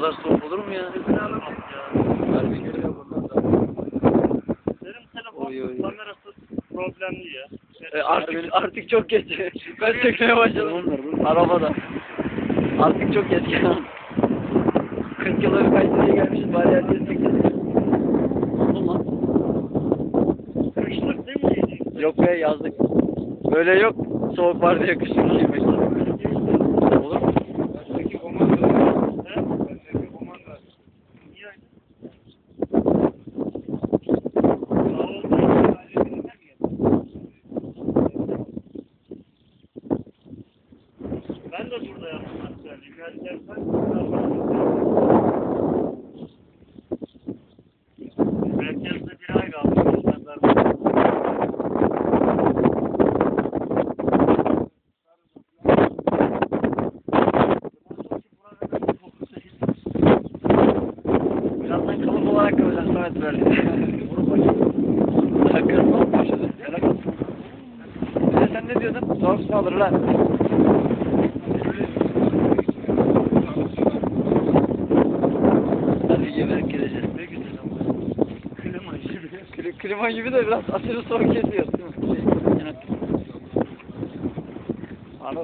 kadar soğuk olur mu ya? Harbi geliyor bundan da. Benim telefon Oy, oy. kamerası problemli ya. E, artık artık çok geç. Ben çekmeye başladım. Arabada. Artık çok geç. 40 yıllık kaç seneye gelmişiz bari herkes çekeceğiz. Oldu lan. Kışlık değil mi? Yok be yazdık. Böyle yok. Soğuk var diye kışın giymek. Ben de burada yapmak istedim. Yani gelsen Merkezde bir ay kaldı. Birazdan kalıp olarak kalacağız Samet böyle. Sakın ne olmuş Helal olsun. Bir de sen ne diyordun? Soğuk su klima gibi de biraz aşırı soğuk kesiyor. Yani. Şey, Ana